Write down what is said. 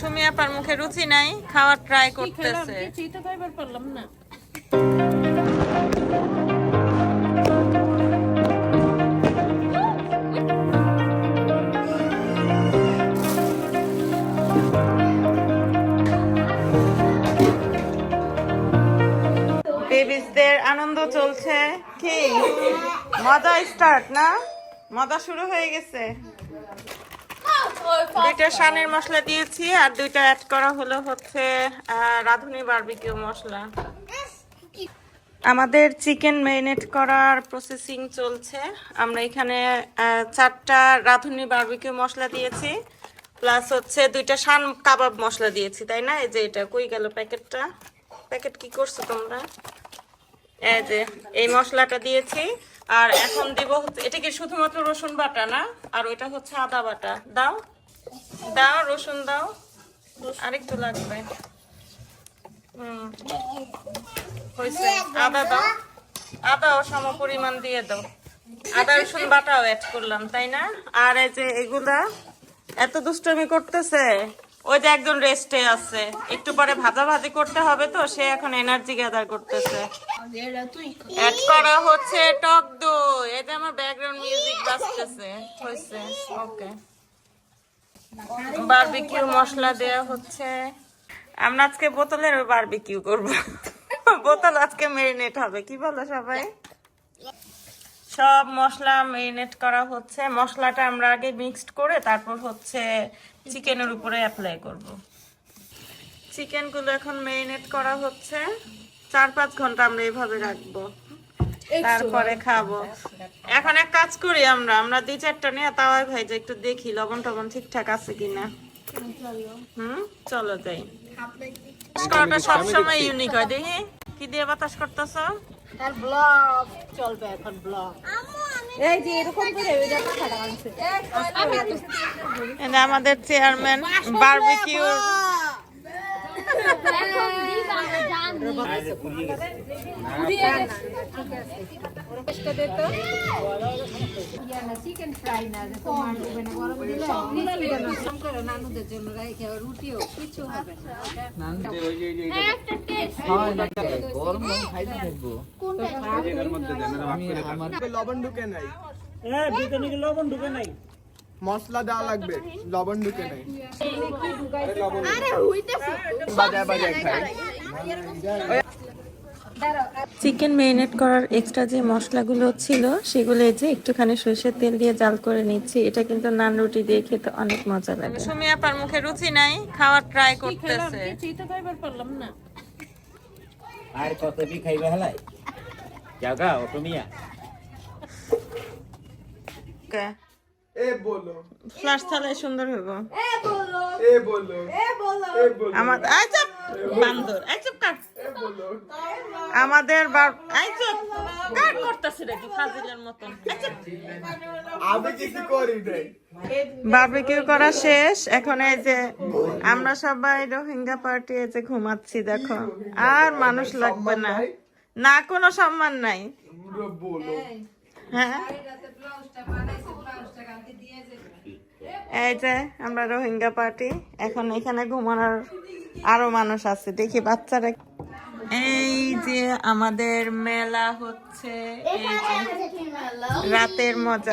সুমি আপার মুখে রুচি নাই খাওয়ার ট্রাই করতেছে। পারলাম না। বেবিসদের আনন্দ চলছে। কি? মজা স্টার্ট না? মজা শুরু হয়ে গেছে। দুইটা শানের মশলা দিয়েছি আর দুইটা অ্যাড করা হলো হচ্ছে রাঁধুনি বারবিকিউ মশলা। আমাদের চিকেন ম্যারিনেট করার প্রসেসিং চলছে। আমরা এখানে চারটা রাঁধুনি বারবিকিউ মশলা দিয়েছি প্লাস হচ্ছে দুইটা শান কাবাব মশলা দিয়েছি, তাই না? এই যে এটা কই গেল প্যাকেটটা? প্যাকেট কি করছ তোমরা? এই যে, এই মশলাটা দিয়েছি। আর এখন দিব এটা কি শুধুমাত্র রসুন বাটা না? আর ওইটা হচ্ছে আদা বাটা। দাও। দাও, রসুন দাও। আরেকটু লাগবে। হুম। হয়েছে। আদা দাও। আদাও সম পরিমাণ দিয়ে দাও। আদা, রসুন বাটাও অ্যাড করলাম, তাই না? আর এই যে এগুলা, এত দুষ্টমি করতেছে। ওই যে একজন রেস্টে আছে। একটু পরে ভাজা ভাজি করতে হবে তো, সে এখন এনার্জি গ্যাদার করতেছে। অ্যাড করা হচ্ছে টক দই। যে আমার ব্যাকগ্রাউন্ড মিউজিক বাজতেছে। হয়েছে। ওকে বারবিকিউ মশলা দেয়া হচ্ছে। আমরা আজকে বোতলের বারবিকিউ করব। বোতল আজকে মেরিনেট হবে। কি বলো সবাই? সব মশলা মেরিনেট করা হচ্ছে। মশলাটা আমরা আগে মিক্সড করে তারপর হচ্ছে চিকেনের উপরে অ্যাপ্লাই করব। চিকেনগুলো এখন মেরিনেট করা হচ্ছে। চার পাঁচ ঘণ্টা আমরা এইভাবে রাখব। তারপরে খাব। এখন এক কাজ করি আমরা। আমরা দুই চারটা নিয়ে তাওয়াই ভাই যে একটু দেখি লবণ টবণ ঠিকঠাক আছে কিনা। হুম? চলো যাই। সবসময় ইউনিক হয়। দেখি কি দিয়ে বাতাস করতেছ? তার ব্লগ চলবে এখন ব্লগ। এই যে এরকম করে ওই দেখো খাড়া আনছে। আমাদের চেয়ারম্যান বারবিকিউর চিকেন ফ্রাই না গরম নানুদের জন্য রাখে রুটিও কিছু হবে। না লবণ ঢুকে নাই। মশলা দেওয়া লাগবে লবণ ঢুকে নাই। বাজায় বাজায় খাই। চিকেন মেরিনেট করার এক্সট্রা যে মশলাগুলো ছিল সেগুলো যে একটুখানি সরষের তেল দিয়ে জাল করে নিচ্ছি। এটা কিন্তু নান রুটি দিয়ে খেতে অনেক মজা লাগে। সুমি আপার মুখে রুচি নাই খাওয়ার ট্রাই কি খেলাম? কিছুই তো খাইবার পারলাম না। আর কত বি খাইবে হেলাই জাগা অটোমিয়া এ বলো। ফ্লাশ থালে সুন্দর হইব। এ বলো। এ বলো। এ আমার আই চুপ। বান্দর। আই চুপ কাট আমাদের বার আই চুপ। কাট করতেছে রে কি ফাজিলের মতন? আমি কিছু করি নাই। বারবিকিউ করা শেষ। এখন এই যে আমরা সবাই রোহিঙ্গা পার্টি এই যে ঘুমাচ্ছি দেখো। আর মানুষ লাগবে না। না কোনো সম্মান নাই। হ্যাঁ? এই যে আমরা রোহিঙ্গা পার্টি। এখন এখানে ঘুমানোর আরও মানুষ আছে। দেখি বাচ্চারা এই যে আমাদের মেলা হচ্ছে। এই যে রাতের মজা।